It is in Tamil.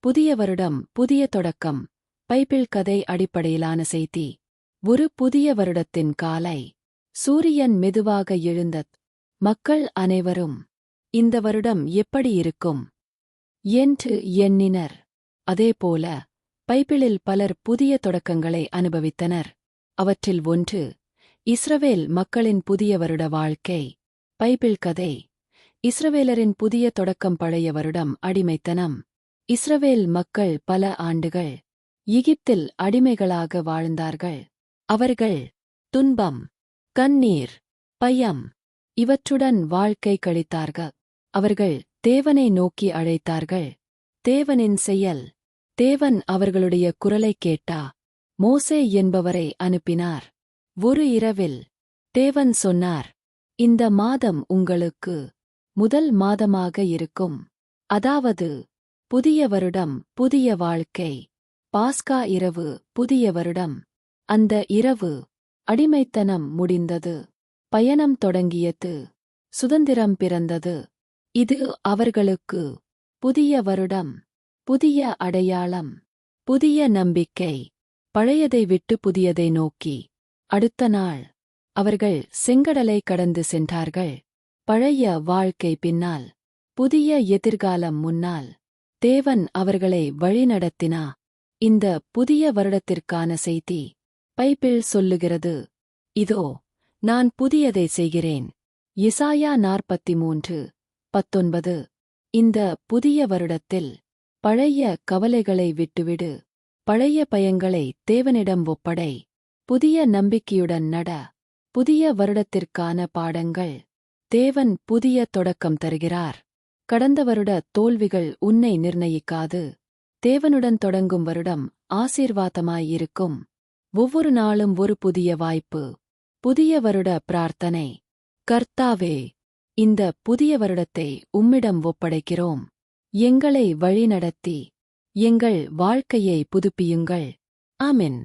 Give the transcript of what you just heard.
புதிய வருடம் புதிய தொடக்கம். பைபிள் கதை அடிப்படையிலான செய்தி. ஒரு புதிய வருடத்தின் காலை. சூரியன் மெதுவாக எழுந்தத். மக்கள் அனைவரும் இந்த வருடம் எப்படி இருக்கும்? என்று எண்ணினர். அதேபோல பைபிளில் பலர் புதிய தொடக்கங்களை அனுபவித்தனர். அவற்றில் ஒன்று இஸ்ரவேல் மக்களின் புதிய வருட வாழ்க்கை. பைபிள் கதை இஸ்ரவேலரின் புதிய தொடக்கம் பழைய வருடம் அடிமைத்தனம். இஸ்ரவேல் மக்கள் பல ஆண்டுகள் எகிப்தில் அடிமைகளாக வாழ்ந்தார்கள். அவர்கள் துன்பம் கண்ணீர் பயம் இவற்றுடன் வாழ்க்கை கழித்தார்கள். அவர்கள் தேவனை நோக்கி அழைத்தார்கள். தேவனின் செயல் தேவன் அவர்களுடைய குரலைக் கேட்டா மோசே என்பவரை அனுப்பினார். ஒரு இரவில் தேவன் சொன்னார் இந்த மாதம் உங்களுக்கு முதல் மாதமாக இருக்கும். அதாவது புதிய வருடம் புதிய வாழ்க்கை. பாஸ்கா இரவு புதிய வருடம். அந்த இரவு அடிமைத்தனம் முடிந்தது. பயணம் தொடங்கியது. சுதந்திரம் பிறந்தது. இது அவர்களுக்கு புதிய வருடம் புதிய அடையாளம் புதிய நம்பிக்கை. பழையதை விட்டு புதியதை நோக்கி. அடுத்த நாள் அவர்கள் செங்கடலை கடந்து சென்றார்கள். பழைய வாழ்க்கை பின்னால் புதிய எதிர்காலம் முன்னால். தேவன் அவர்களை வழிநடத்தினா. இந்த புதிய வருடத்திற்கான செய்தி பைப்பிள் சொல்லுகிறது. இதோ நான் புதியதை செய்கிறேன். இசாயா நாற்பத்தி மூன்று பத்தொன்பது. இந்த புதிய வருடத்தில் பழைய கவலைகளை விட்டுவிடு. பழைய பயங்களை தேவனிடம் ஒப்படை. புதிய நம்பிக்கையுடன் நட. புதிய வருடத்திற்கான பாடங்கள். தேவன் புதிய தொடக்கம் தருகிறார். கடந்த வருட தோல்விகள் உன்னை நிர்ணயிக்காது. தேவனுடன் தொடங்கும் வருடம் ஆசீர்வாதமாயிருக்கும். ஒவ்வொரு நாளும் ஒரு புதிய வாய்ப்பு புதிய வருட பிரார்த்தனை. கர்த்தாவே இந்த புதிய வருடத்தை உம்மிடம் ஒப்படைக்கிறோம். எங்களை வழிநடத்தி எங்கள் வாழ்க்கையை புதுப்பியுங்கள். ஆமின்.